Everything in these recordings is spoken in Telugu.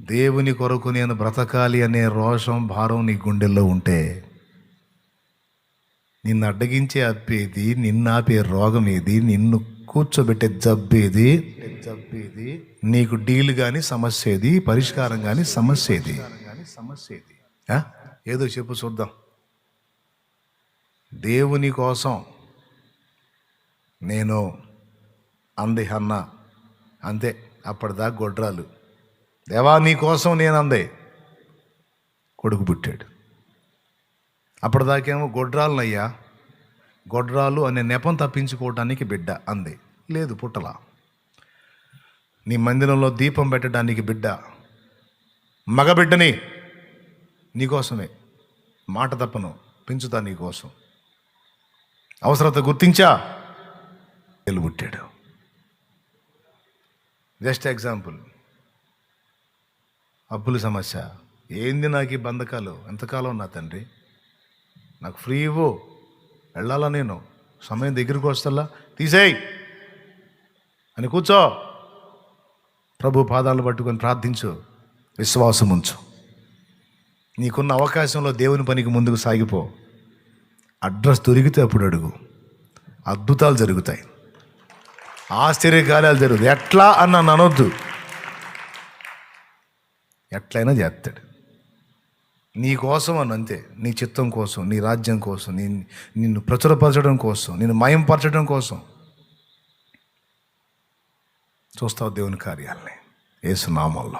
దేవుని కొరకు నేను బ్రతకాలి అనే రోషం భారం నీ గుండెల్లో ఉంటే నిన్ను అడ్డగించే అప్పేది నిన్ను ఆపే రోగం ఏది నిన్ను కూర్చోబెట్టే జబ్బేది జబ్బేది నీకు డీల్ కానీ సమస్య ఏది పరిష్కారం కానీ సమస్య ఏది సమస్య ఏది ఏదో చెప్పు చూద్దాం. దేవుని కోసం నేను అంది అన్న అంతే అప్పటిదాకా గొడ్రాలు. దేవా నీ కోసం నేను అందే కొడుకు పుట్టాడు. అప్పటిదాకేమో గొడ్రాలనయ్యా. గొడ్రాలు అనే నెపం తప్పించుకోవడానికి బిడ్డ అంది. లేదు పుట్టలా. నీ మందిరంలో దీపం పెట్టడానికి బిడ్డ. మగబిడ్డని నీకోసమే మాట తప్పను పెంచుతా నీకోసం అవసరత గుర్తించా వెలుబుట్టాడు జస్ట్ ఎగ్జాంపుల్. అప్పుల సమస్య. ఏంది నాకు ఈ బంధకాలు? ఎంతకాలం నా తండ్రి? నాకు ఫ్రీ ఇవ్వు. వెళ్ళాలా నేను? సమయం దగ్గరికి వస్తల్లా? తీసేయి! అని కూర్చో. ప్రభు పాదాలు పట్టుకొని ప్రార్థించు. విశ్వాసం ఉంచు. నీకున్న అవకాశంలో దేవుని పనికి ముందుకు సాగిపో. అడ్రస్ దొరికితే అప్పుడు అడుగు. అద్భుతాలు జరుగుతాయి. ఆశ్చర్యకార్యాలు జరుగుతాయి. ఎట్లా అని నన్ను అనొద్దు. ఎట్లయినా చేస్తాడు. నీ కోసం అని అంతే. నీ చిత్తం కోసం నీ రాజ్యం కోసం నీ నిన్ను ప్రచురపరచడం కోసం నిన్ను మయంపరచడం కోసం. చూస్తావు దేవుని కార్యాలని ఏసునామంలో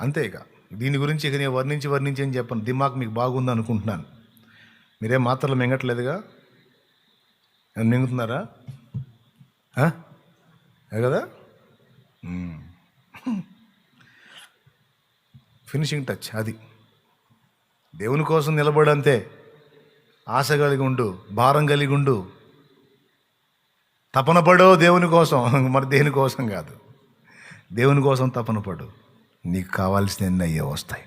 అంతే ఇక. దీని గురించి ఇక నేను వర్ణించి వర్ణించి అని చెప్పను. దిమాగ్ మీకు బాగుంది అనుకుంటున్నాను. మీరేం మాత్రలు మింగట్లేదుగా? మింగుతున్నారా? కదా? ఫినిషింగ్ టచ్ అది. దేవుని కోసం నిలబడంతే ఆశ కలిగి ఉండు భారం కలిగి ఉండు. తపన పడో దేవుని కోసం మరి దేని కోసం కాదు. దేవుని కోసం తపన పడు. నీకు కావాల్సిన అయ్యే వస్తాయి.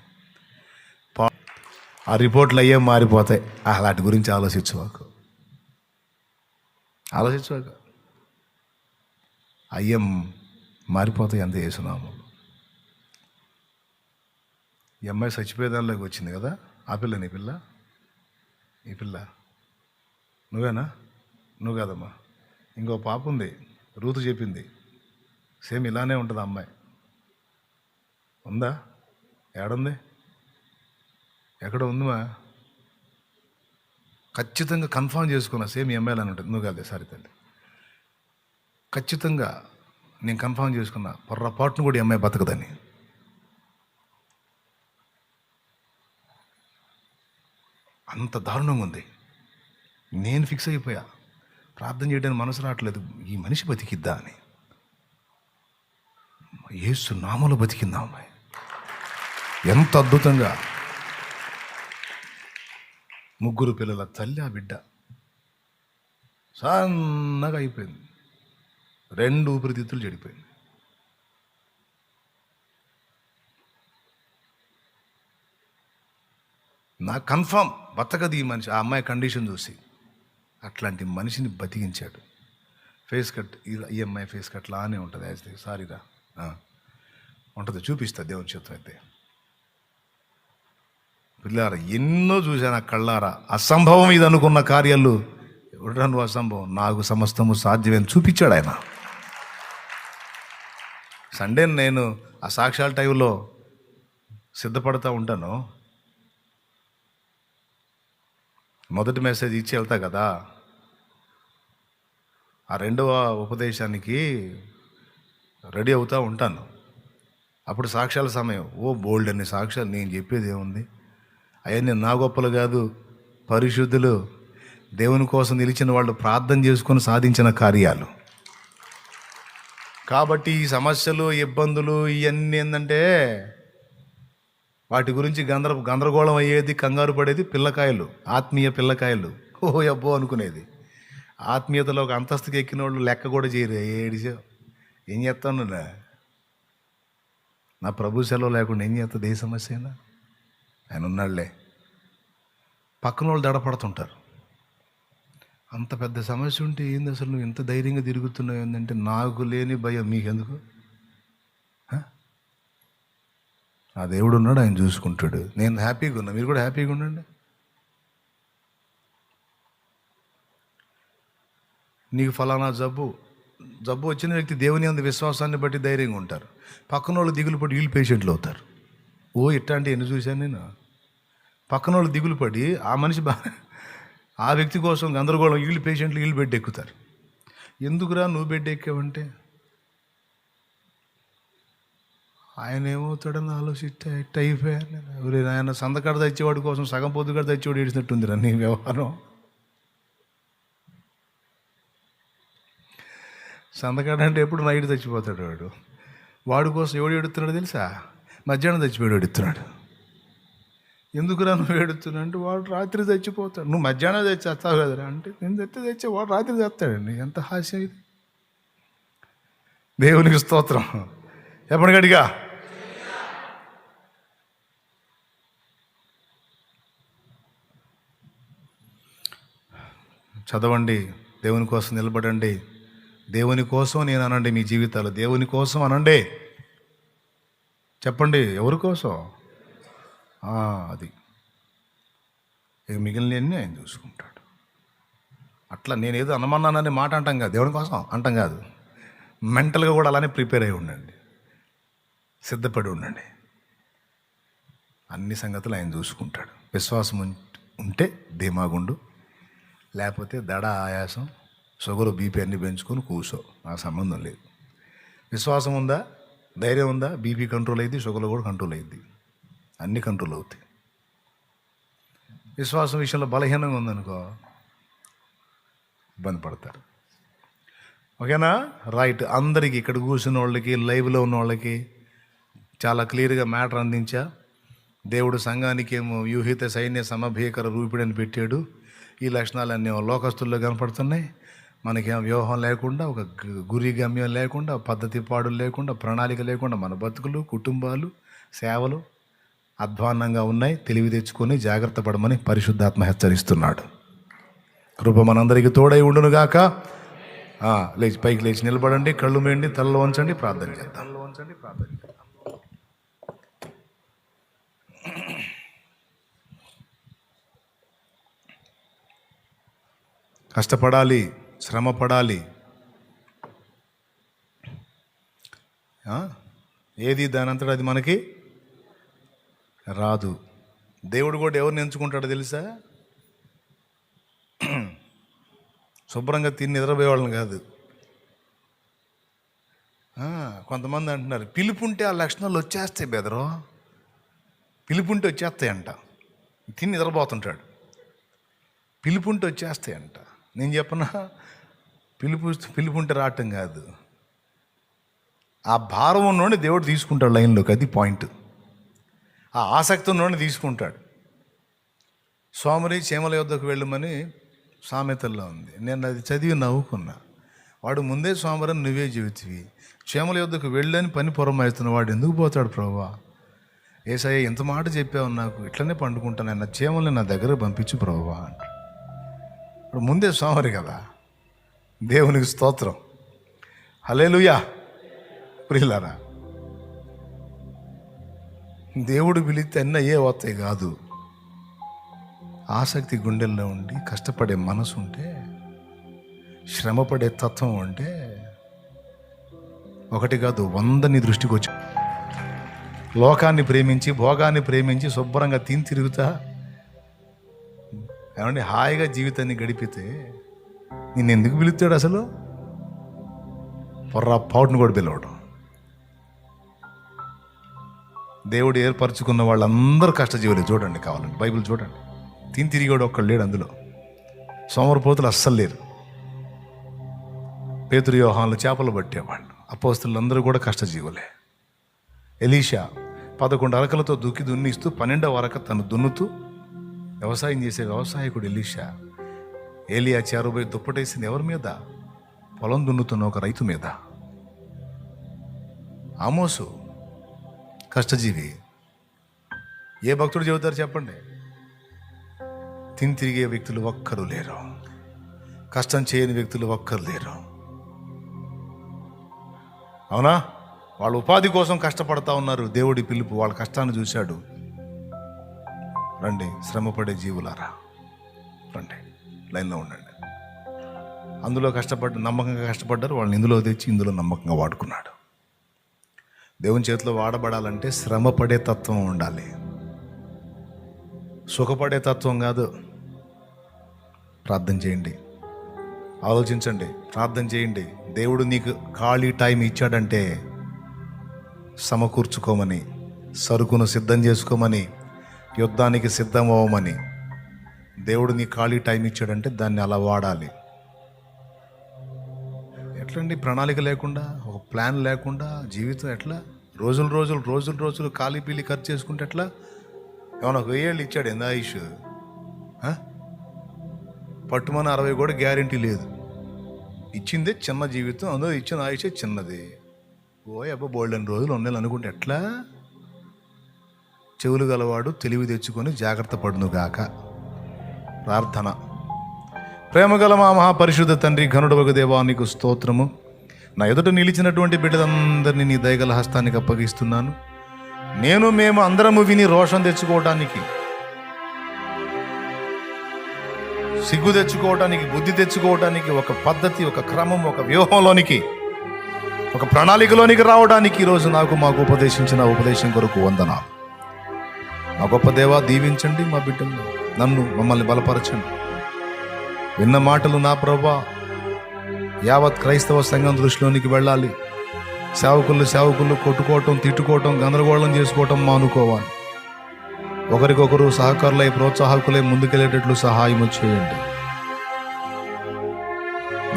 పా- ఆ రిపోర్ట్లు అయ్యే మారిపోతాయి. అలాంటి గురించి ఆలోచించవాకు. ఆలోచించవాక. అయ్యం మారిపోతాయి అంత వేసున్నాము ఈ అమ్మాయి చచ్చిపోయేదానిలోకి వచ్చింది కదా? ఆ పిల్ల నీ పిల్ల? ఈ పిల్ల? నువ్వేనా? నువ్వు కాదమ్మా. ఇంకో పాప ఉంది రూతు చెప్పింది. సేమ్ ఇలానే ఉంటుంది ఆ అమ్మాయి. ఉందా? ఏడుంది? ఎక్కడ ఉందిమా? ఖచ్చితంగా కన్ఫామ్ చేసుకున్నా సేమ్ ఈ అని ఉంటుంది. నువ్వు కాదే సారీ తల్లి. ఖచ్చితంగా నేను కన్ఫామ్ చేసుకున్నా పొర్రపాటును కూడా ఈ అమ్మాయి బతకదని. అంత దారుణంగా ఉంది. నేను ఫిక్స్ అయిపోయా. ప్రార్థన చేయడానికి మనసు రావట్లేదు. ఈ మనిషి బతికిద్దా అని. ఏసు నామలో బతికిందా అమ్మాయి? ఎంత అద్భుతంగా. ముగ్గురు పిల్లల తల్లి ఆ బిడ్డ. సన్నగా అయిపోయింది. రెండు ఊపిరితిత్తులు చెడిపోయింది నాకు కన్ఫామ్ బతకదు ఈ మనిషి ఆ అమ్మాయి కండిషన్ చూసి. అట్లాంటి మనిషిని బతికించాడు. ఫేస్ కట్ ఈ అమ్మాయి ఫేస్ కట్ లానే ఉంటుంది యాజ్ సారీరా ఉంటుంది చూపిస్తా దేవుని చిత్రం అయితే. పిల్లారా ఎన్నో చూశాను ఆ కళ్ళారా. అసంభవం ఇది అనుకున్న కార్యాలు. ఎవడరా నువ్వు అసంభవం? నాకు సమస్తము సాధ్యమని చూపించాడు ఆయన. సండే నేను ఆ సాక్ష్యాల టైంలో సిద్ధపడతా ఉంటాను. మొదటి మెసేజ్ ఇచ్చి వెళ్తా కదా. ఆ రెండవ ఉపదేశానికి రెడీ అవుతూ ఉంటాను. అప్పుడు సాక్ష్యాల సమయం. ఓ బోల్డ్ అన్ని సాక్ష్యాలు నేను చెప్పేది ఏముంది? అవన్నీ నా గొప్పలు కాదు పరిశుద్ధులు దేవుని కోసం నిలిచిన వాళ్ళు ప్రార్థన చేసుకొని సాధించిన కార్యాలు. కాబట్టి ఈ సమస్యలు ఇబ్బందులు ఇవన్నీ ఏంటంటే వాటి గురించి గందర గందరగోళం అయ్యేది కంగారు పడేది పిల్లకాయలు ఆత్మీయ పిల్లకాయలు. ఓ అబ్బో అనుకునేది. ఆత్మీయతలో ఒక అంతస్తుకి ఎక్కిన వాళ్ళు లెక్క కూడా చేయరు. ఏడిచో ఏం చేస్తాను నా? నా ప్రభు సెలవు లేకుండా ఏం చేస్తుంది ఏ సమస్య అయినా ఆయన ఉన్నాళ్ళే పక్కన వాళ్ళు దడపడుతుంటారు. అంత పెద్ద సమస్య ఉంటే ఏంది అసలు? నువ్వు ఇంత ధైర్యంగా తిరుగుతున్నావు ఏంటంటే నాకు లేని భయం. మీకెందుకు? నా దేవుడు ఉన్నాడు ఆయన చూసుకుంటాడు. నేను హ్యాపీగా ఉన్నా. మీరు కూడా హ్యాపీగా ఉండండి. నీకు ఫలానా జబ్బు. జబ్బు వచ్చిన వ్యక్తి దేవుని అంత విశ్వాసాన్ని బట్టి ధైర్యంగా ఉంటారు. పక్కన వాళ్ళు దిగులు పడి వీళ్ళు పేషెంట్లు అవుతారు. ఓ ఇట్లాంటి ఎన్ని చూశాను నేను? పక్కన వాళ్ళు దిగులు పడి ఆ మనిషి బా ఆ వ్యక్తి కోసం గందరగోళం వీళ్ళు పేషెంట్లు వీళ్ళు బెడ్ ఎక్కుతారు. ఎందుకురా నువ్వు బెడ్ ఎక్కావంటే? ఆయన ఏమవుతాడని ఆలోచిస్తే ఎట్ట అయిపోయాను నేను. ఆయన సందకాడ తెచ్చేవాడి కోసం సగం పొద్దుగాడ తెచ్చేవాడు ఏడిచినట్టుందిరా నీ వ్యవహారం. సందకాడ అంటే ఎప్పుడు నైట్ చచ్చిపోతాడు వాడు. వాడి కోసం ఎవడు ఎడుతున్నాడు తెలుసా? మధ్యాహ్నం తెచ్చిపోయాడు ఎడుతున్నాడు ఎందుకురా నువ్వు ఎడుతున్నా అంటే వాడు రాత్రి తెచ్చిపోతాడు. నువ్వు మధ్యాహ్నం తెచ్చేస్తావు కదరా అంటే నేను తెచ్చి తెచ్చే వాడు రాత్రి తెస్తాడండి. ఎంత హాస్యం ఇది. దేవునికి స్తోత్రం. ఎప్పటికడిగా? చదవండి దేవుని కోసం నిలబడండి. దేవుని కోసం నేను అనండి మీ జీవితాలు దేవుని కోసం అనండి. చెప్పండి ఎవరి కోసం? అది. ఇక మిగిలినవన్నీ ఆయన చూసుకుంటాడు. అట్లా నేనేదో అనమన్నాననే మాట అంటాం కాదు దేవుని కోసం అంటాం కాదు. మెంటల్గా కూడా అలానే ప్రిపేర్ అయి ఉండండి. సిద్ధపడి ఉండండి. అన్ని సంగతులు ఆయన చూసుకుంటాడు. విశ్వాసం ఉం- ఉంటే ధీమాగుండు లేకపోతే దడ ఆయాసం షుగర్ బీపీ అన్ని పెంచుకొని కూర్చో. నాకు సంబంధం లేదు. విశ్వాసం ఉందా? ధైర్యం ఉందా? బీపీ కంట్రోల్ అయింది షుగర్ కూడా కంట్రోల్ అయింది అన్ని కంట్రోల్ అవుతాయి. విశ్వాసం విషయంలో బలహీనంగా ఉందనుకో ఇబ్బంది పడతారు. ఓకేనా? రైట్. అందరికీ ఇక్కడ కూర్చున్న వాళ్ళకి లైవ్లో ఉన్న వాళ్ళకి చాలా క్లియర్గా మ్యాటర్ అందించా. దేవుడు సంఘానికి ఏమో వ్యూహిత సైన్య సమభీకర రూపిడని పెట్టాడు. ఈ లక్షణాలన్నీ లోకస్తుల్లో కనపడుతున్నాయి. మనకేం వ్యూహం లేకుండా ఒక గురి గమ్యం లేకుండా పద్ధతి పాడులు లేకుండా ప్రణాళిక లేకుండా మన బతుకులు కుటుంబాలు సేవలు అధ్వాన్నంగా ఉన్నాయి. తెలివి తెచ్చుకొని జాగ్రత్త పడమని పరిశుద్ధాత్మ హెచ్చరిస్తున్నాడు. కృప మనందరికీ తోడై ఉండునుగాక లేచి పైకి లేచి నిలబడండి కళ్ళు మేండి తలలో ఉంచండి ప్రార్థన చేద్దాం ఉంచండి ప్రార్థన చేద్దాం. కష్టపడాలి శ్రమపడాలి. ఏది దానంతట అది మనకి రాదు. దేవుడు కూడా ఎవరిని ఎంచుకుంటాడో తెలుసా? శుభ్రంగా తిని నిద్రపోయేవాళ్ళని కాదు. కొంతమంది అంటున్నారు పిలుపుంటే ఆ లక్షణాలు వచ్చేస్తాయి బెదరు. పిలుపుంటే వచ్చేస్తాయంట. తిని నిద్రపోతుంటాడు. పిలుపుంటే వచ్చేస్తాయంట. నేను చెప్పనా? పిలుపు పిలుపుంటే రావటం కాదు. ఆ భారం నుండి దేవుడు తీసుకుంటాడు లైన్లోకి అది పాయింట్ ఆ ఆసక్తి నుండి తీసుకుంటాడు. సోమరి చీమల యొద్దకు వెళ్ళమని సామెతల్లో ఉంది. నేను అది చదివి నవ్వుకున్నా. వాడు ముందే సోమరం నువ్వే జీవితివి చీమల యొద్దకు వెళ్ళని పని పొరమాయిస్తున్న వాడు ఎందుకు పోతాడు ప్రభా ఏసయ్య ఇంత మాట చెప్పావు నాకు. ఇట్లనే పండుకుంటాను. నా చీమల్ని నా దగ్గర పంపించు ప్రభా అంటాడు ఇప్పుడు ముందే సోమరి కదా. దేవునికి స్తోత్రం. హలేలుయా ప్రియులారా. దేవుడు పిలిస్తే అన్న ఏ వస్తాయి కాదు. ఆసక్తి గుండెల్లో ఉండి కష్టపడే మనసు ఉంటే శ్రమపడే తత్వం ఉంటే ఒకటి కాదు వందని దృష్టికి వచ్చి లోకాన్ని ప్రేమించి భోగాన్ని ప్రేమించి శుభ్రంగా తిని తిరుగుతా ఏమంటే హాయిగా జీవితాన్ని గడిపితే నిన్ను ఎందుకు పిలుస్తాడు అసలు? పొర్రా పాటును కూడా పిలవడం దేవుడు ఏర్పరచుకున్న వాళ్ళందరూ కష్టజీవులు. చూడండి కావాలండి బైబిల్ చూడండి. తిని తిరిగాడు ఒక్కడు లేడు అందులో. సోమరపోతులు అస్సలు లేరు. పేతురు వ్యూహాలు చేపలు పట్టేవాళ్ళు. అపోస్తులందరూ కూడా కష్టజీవులే. ఎలీషా పదకొండు అరకలతో దుక్కి దున్నిస్తూ పన్నెండవ అరక తను దున్నుతూ వ్యవసాయం చేసే వ్యవసాయకుడు ఎలీషా. ఏలియా చేరుబోయి దుప్పటేసింది ఎవరి మీద? పొలం దున్నుతున్న ఒక రైతు మీద. ఆమోసు కష్టజీవి ఏ భక్తుడు చెబుతారు చెప్పండి? తిని తిరిగే వ్యక్తులు ఒక్కరు లేరు. కష్టం చేయని వ్యక్తులు ఒక్కరు లేరు. అవునా? వాళ్ళు ఉపాధి కోసం కష్టపడతా ఉన్నారు. దేవుడి పిలుపు వాళ్ళ కష్టాన్ని చూశాడు. రండి శ్రమపడే జీవులారా. రండి లైన్లో ఉండండి. అందులో కష్టపడ్డ నమ్మకంగా కష్టపడ్డారు వాళ్ళని ఇందులో తెచ్చి ఇందులో నమ్మకంగా వాడుకున్నాడు. దేవుని చేతిలో వాడబడాలంటే శ్రమపడే తత్వం ఉండాలి. సుఖపడే తత్వం కాదు. ప్రార్థన చేయండి. ఆలోచించండి ప్రార్థన చేయండి. దేవుడు నీకు ఖాళీ టైం ఇచ్చాడంటే సమకూర్చుకోమని సరుకును సిద్ధం చేసుకోమని యుద్ధానికి సిద్ధం అవ్వమని దేవుడు నీ ఖాళీ టైం ఇచ్చాడంటే దాన్ని అలా వాడాలి. ఎట్లండి ప్రణాళిక లేకుండా ఒక ప్లాన్ లేకుండా జీవితం ఎట్లా? రోజులు రోజులు రోజులు రోజులు ఖాళీ పీలి ఖర్చు చేసుకుంటే ఎట్లా? ఏమన్నా ఒక వెయ్యేళ్ళు ఇచ్చాడు ఎంత ఆయుష్? పట్టుమని అరవై కూడా గ్యారంటీ లేదు. ఇచ్చిందే చిన్న జీవితం అందులో ఇచ్చిన ఆయుషే చిన్నది. ఓ అబ్బా బోల్డెన్ రోజులు ఉన్నాయి అనుకుంటే ఎట్లా? చెవులు గలవాడు తెలివి తెచ్చుకొని జాగ్రత్త పడునుగాక. ప్రార్థన. ప్రేమగల మా మహాపరిశుద్ధ తండ్రి ఘనుడవగ దేవా నీకు స్తోత్రము. నా ఎదుట నిలిచినటువంటి బిడ్డలందరినీ నీ దయగల హస్తానికి అప్పగిస్తున్నాను. నేను మేము అందరము విని రోషం తెచ్చుకోవటానికి సిగ్గు తెచ్చుకోవటానికి బుద్ధి తెచ్చుకోవటానికి ఒక పద్ధతి ఒక క్రమం ఒక వ్యూహంలోనికి ఒక ప్రణాళికలోనికి రావడానికి ఈరోజు నాకు మాకు ఉపదేశించిన ఉపదేశం కొరకు వందనాలు. మా గొప్ప దేవా దీవించండి మా బిడ్డను. నన్ను మమ్మల్ని బలపరచండి. విన్న మాటలు నా ప్రభా. యావత్ క్రైస్తవ సంఘం దృష్టిలోనికి వెళ్ళాలి. సేవకులు సేవకులు కొట్టుకోవటం తిట్టుకోవటం గందరగోళం చేసుకోవటం మానుకోవాలి. ఒకరికొకరు సహకారులై ప్రోత్సాహకులై ముందుకెళ్ళేటట్లు సహాయం చేయండి.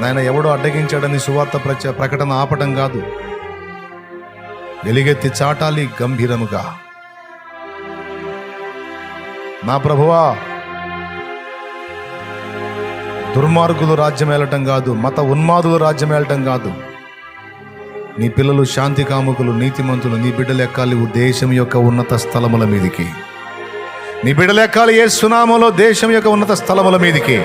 నాయన ఎవడో అడ్డగించాడని సువార్త ప్రచ ప్రకటన ఆపటం కాదు. ఎలుగెత్తి చాటాలి గంభీరముగా. నా ప్రభువా దుర్మార్గులు రాజ్యం ఏలటం కాదు మత ఉన్మాదులు రాజ్యం ఏలటం కాదు. నీ పిల్లలు శాంతి కాముకులు నీతిమంతులు నీ బిడ్డలు ఎక్కాలి దేశం యొక్క ఉన్నత స్థలముల మీదికి. నీ బిడ్డలు ఎక్కాలి ఏ సునామలో దేశం యొక్క ఉన్నత స్థలముల మీదికి.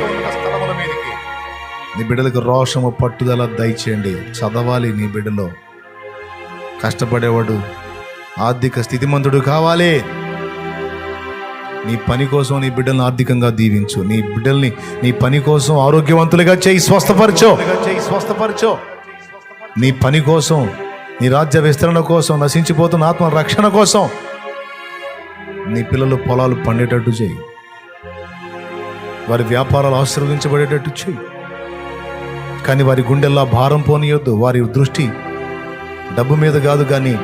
నీ బిడ్డలకు రోషము పట్టుదల దయచేయండి. చదవాలి నీ బిడ్డలో. కష్టపడేవాడు ఆర్థిక స్థితిమంతుడు కావాలి. నీ పని కోసం నీ బిడ్డలను ఆర్థికంగా దీవించు. నీ బిడ్డల్ని నీ పని కోసం ఆరోగ్యవంతులుగా చేయి స్వస్థపరచో. చేయి స్వస్థపరచో నీ పని కోసం నీ రాజ్య విస్తరణ కోసం నశించిపోతున్న ఆత్మ రక్షణ కోసం నీ పిల్లలు పొలాలు పండేటట్టు చేయి. వారి వ్యాపారాలు ఆశీర్వదించబడేటట్టు చేయి. కానీ వారి గుండెల్లా భారం పోనీయొద్దు. వారి దృష్టి డబ్బు మీద కాదు కానీ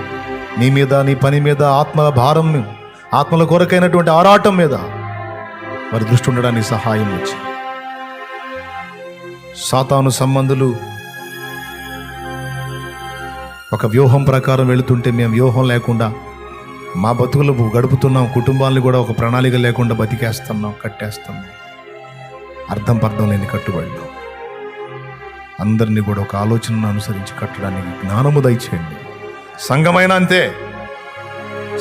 నీ మీద నీ పని మీద ఆత్మల భారం ఆత్మల కొరకైనటువంటి ఆరాటం మీద వారి దృష్టి ఉండడానికి సహాయం వచ్చి సాతాను సంబంధులు ఒక వ్యూహం ప్రకారం వెళుతుంటే మేము వ్యూహం లేకుండా మా బతుకులు గడుపుతున్నాం కుటుంబాలను కూడా ఒక ప్రణాళిక లేకుండా బతికేస్తున్నాం కట్టేస్తున్నాం. అర్థం పర్థం లేని కట్టుబడిలో. అందరినీ కూడా ఒక ఆలోచనను అనుసరించి కట్టడానికి జ్ఞానము దయచేయండి. సంఘమైన అంతే.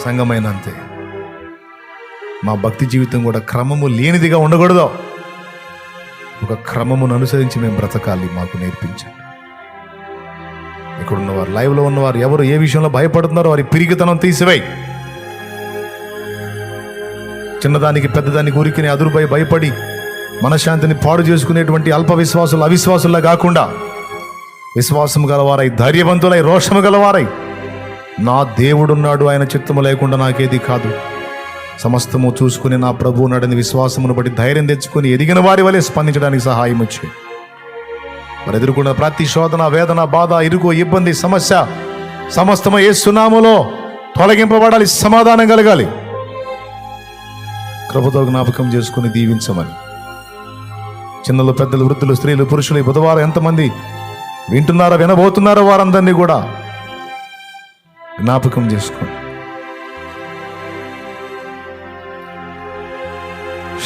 సంఘమైన అంతే. మా భక్తి జీవితం కూడా క్రమము లేనిదిగా ఉండకూడదు. ఒక క్రమమును అనుసరించి మేము బ్రతకాలి మాకు నేర్పించండి. ఇక్కడ ఉన్నవారు లైవ్లో ఉన్నవారు ఎవరు ఏ విషయంలో భయపడుతున్నారో వారి పిరిగితనం తీసివేయి. చిన్నదానికి పెద్దదానికి ఉరికిని అదురుపై భయపడి మనశ్శాంతిని పాడు చేసుకునేటువంటి అల్ప విశ్వాసులు అవిశ్వాసుల్లా కాకుండా విశ్వాసం గలవారై ధైర్యవంతులై రోషము గలవారై నా దేవుడున్నాడు ఆయన చిత్తము లేకుండా నాకేది కాదు. సమస్తము చూసుకుని నా ప్రభు నడిని విశ్వాసమును బట్టి ధైర్యం తెచ్చుకుని ఎదిగిన వారి వలె స్పందించడానికి సహాయం వచ్చి మరి ఎదుర్కొన్న ప్రతి శోధన వేదన బాధ ఇరుకు ఇబ్బంది సమస్య సమస్తము ఏ సునామలో తొలగింపబడాలి సమాధానం కలగాలి. కృపతో జ్ఞాపకం చేసుకుని దీవించమని. చిన్నలు పెద్దలు వృద్ధులు స్త్రీలు పురుషులు బుధవారం ఎంతమంది వింటున్నారో వినబోతున్నారో వారందరినీ కూడా జ్ఞాపకం చేసుకోండి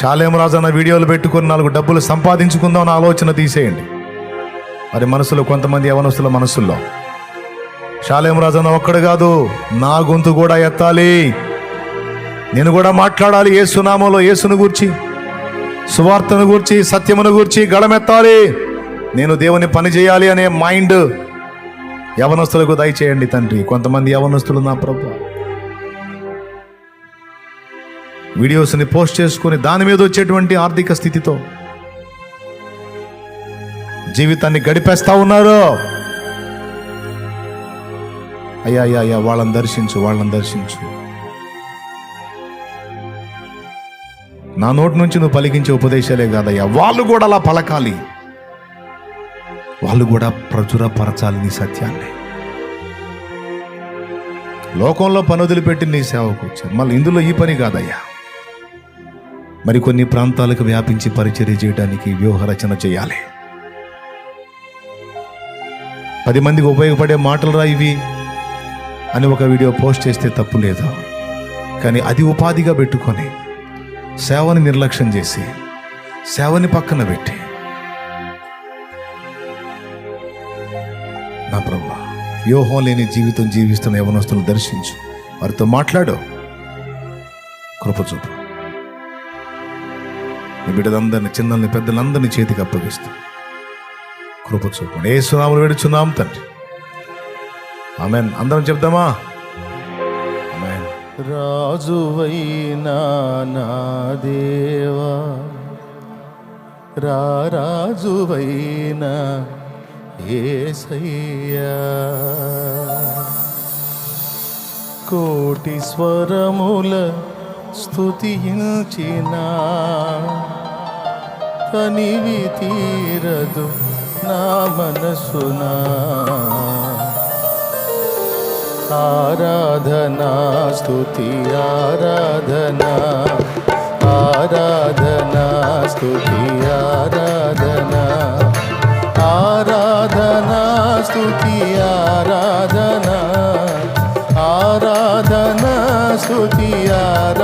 శాలేమరాజు అన్న వీడియోలు పెట్టుకుని నాలుగు డబ్బులు సంపాదించుకుందాం అన్న ఆలోచన తీసేయండి. మరి మనసులో కొంతమంది యవనస్తుల మనసుల్లో. శాలేమరాజు అన్న ఒక్కడు కాదు నా గొంతు కూడా ఎత్తాలి. నేను కూడా మాట్లాడాలి ఏ సునామంలో యేసును గూర్చి సువార్తను గూర్చి సత్యమును గూర్చి గళమెత్తాలి నేను దేవుని పని చేయాలి అనే మైండ్ యవనస్తులకు దయచేయండి తండ్రి. కొంతమంది యవనస్తులు నా ప్రభు. వీడియోస్ని పోస్ట్ చేసుకుని దాని మీద వచ్చేటువంటి ఆర్థిక స్థితితో జీవితాన్ని గడిపేస్తా ఉన్నారు? అయ్యా అయ్యా అయ్యా వాళ్ళని దర్శించు వాళ్ళని దర్శించు. నా నోటి నుంచి నువ్వు పలికించే ఉపదేశాలే కాదయ్యా. వాళ్ళు కూడా అలా పలకాలి. వాళ్ళు కూడా ప్రచురపరచాలి నీ సత్యాన్ని. లోకంలో పని వదిలిపెట్టి నీ సేవకు వచ్చారు. మళ్ళీ ఇందులో ఈ పని కాదయ్యా. మరి కొన్ని ప్రాంతాలకు వ్యాపించి పరిచర్య చేయడానికి వ్యూహరచన చేయాలి. పది మందికి ఉపయోగపడే మాటలు రా ఇవి అని ఒక వీడియో పోస్ట్ చేస్తే తప్పు లేదు? కానీ అది ఉపాధిగా పెట్టుకొని సేవని నిర్లక్ష్యం చేసి సేవని పక్కన పెట్టి. నా ప్రభు వ్యూహం లేని జీవితం జీవిస్తున్న యవనస్తులు దర్శించు. వారితో మాట్లాడు. కృప చూపు. నీ బిడ్డలందరినీ చిన్నల్ని పెద్దలందరినీ చేతికి అప్పగిస్తూ కృప చూపండి ఏ సునాములు వేడుచున్నాం తండ్రి. ఆమెన్. అందరం చెప్దామా? రాజువైనా నా దేవా రారాజువైనా ఏసయ్యా. కోటి స్వరముల స్తుతించిన తనివి తీరదు నా మనసునా. ఆరాధనా స్థుతి ఆరాధనా. ఆరాధనా స్థుతి ఆరాధనా. ఆరాధనా స్థుతి ఆరాధనా. ఆరాధనా స్థుతి ఆరాధనా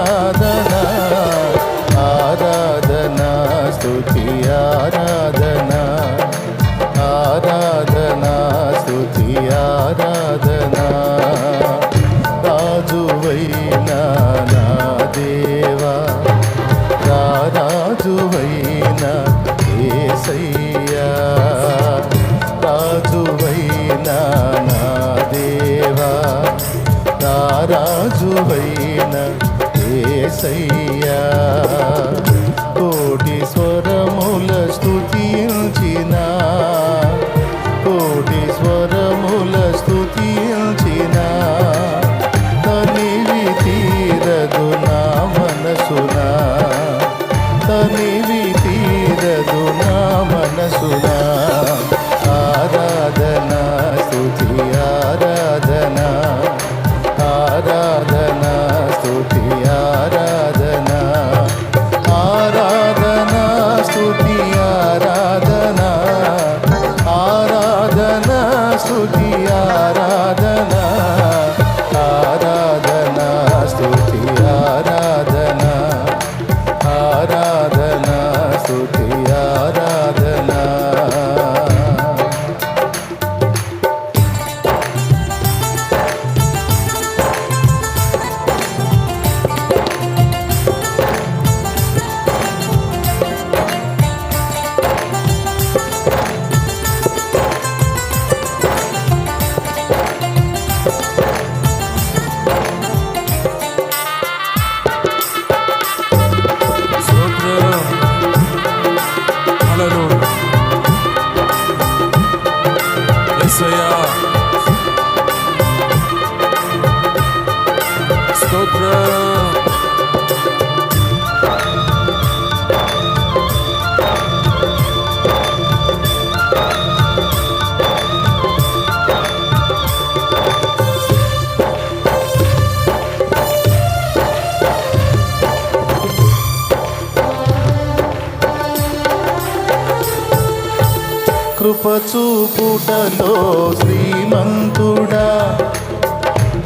కృపచూపుటలో శ్రీమంతుడా.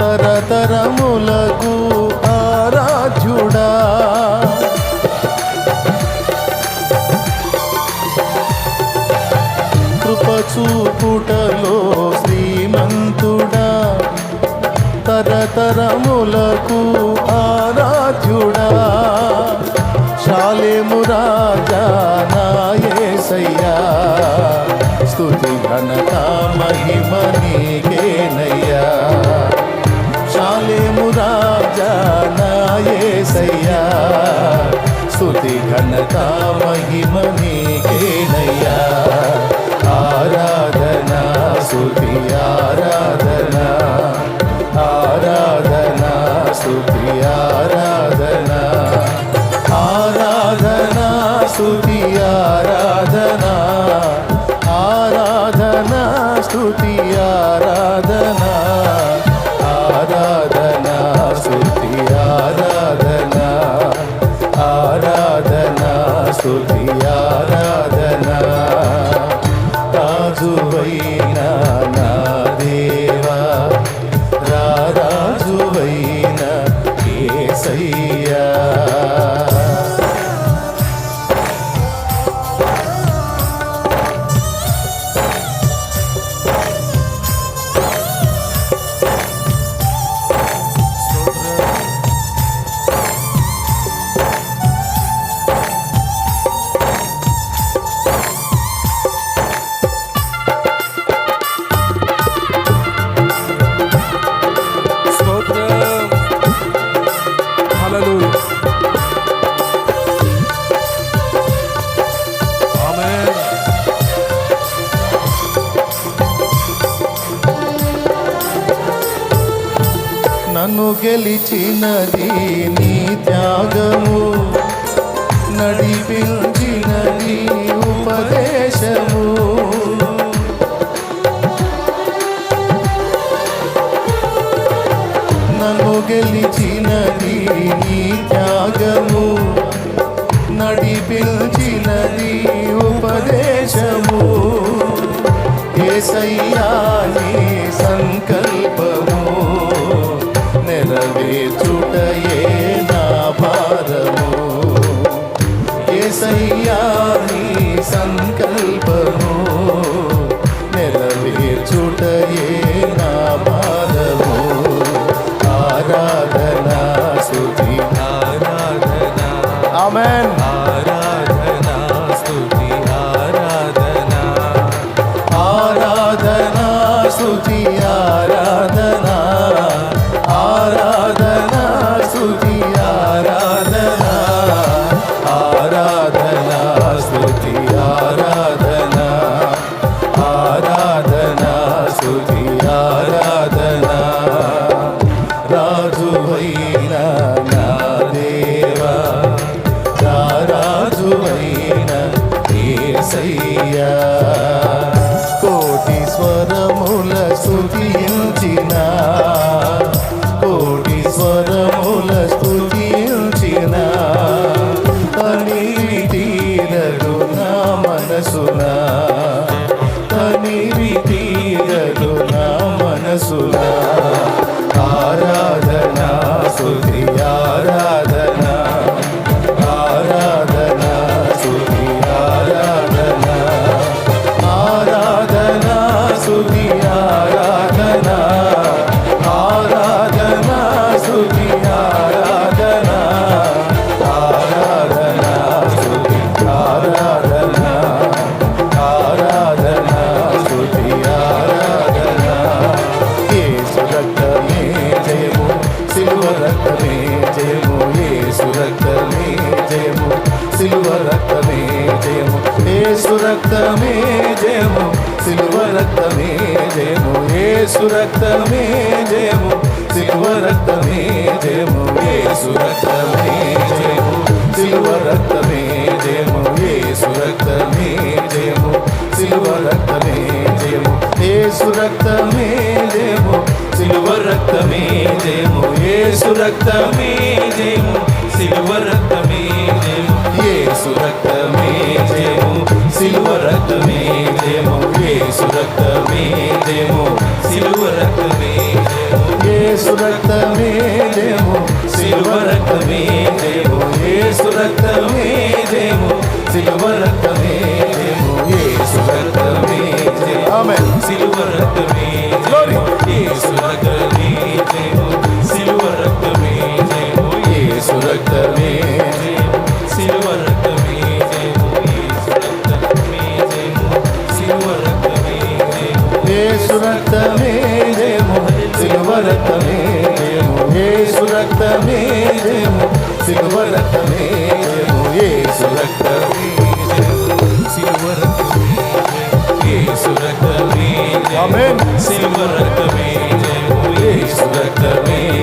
తరతరములకు ఆరాధ్యుడా. కృపచూపుటలో శ్రీమంతుడా. తరతరములకు ఆరాధ్యుడా. శాలేము రాజా నా యేసయ్యా ఘనత మహిమ నీకేనయ్యా శాలేము రాజా నాయసయ్యా స్తుతి ఘనత మహిమ నీకేనయ్యా ఆరాధనా స్తుతి ఆరాధనా ఆరాధనా స్తుతి ఆరాధనా గెలిచినది నీ త్యాగము నడిపించినది ఉపదేశము. నన్ను గెలిచినది నీ త్యాగము నడిపించినది ఉపదేశము. ఏ నీ సంకల్పము యేసు రక్తమే జయము. సిలువ రక్తమే జయము. యేసు రక్తమే జయము. సిలువ రక్తమే జయము. యేసు రక్తమే జయము. సిలువ రక్తమే జయము. యేసు రక్తమే జయము. సిలువ రక్తమే జయము. యేసు రక్తమే జయము. సిలువ రక్తమే జయము. యేసు రక్తమే జయము. సిలువ రక్తమే జయము యేసు రక్తమే జయము సిలువ రక్తమే యేసు రక్తమే జయము సిలువ రక్తమే జయము యేసు రక్తమే జయము సిలువ రక్తమే జయము యేసు రక్తమే ఆమేన్. సిలువ రక్తమే జయము యేసు రక్తమే జయము సిలువ రక్తమే జయము యేసు రక్తమే రక్తమే జయము. యేసు రక్తమే జయము. సిలువ రక్తమే జయము. యేసు రక్తమే సిలువ రక్తమే యేసు రక్తమే ఆమేన్. సిలువ రక్తమే జయము. యేసు రక్తమే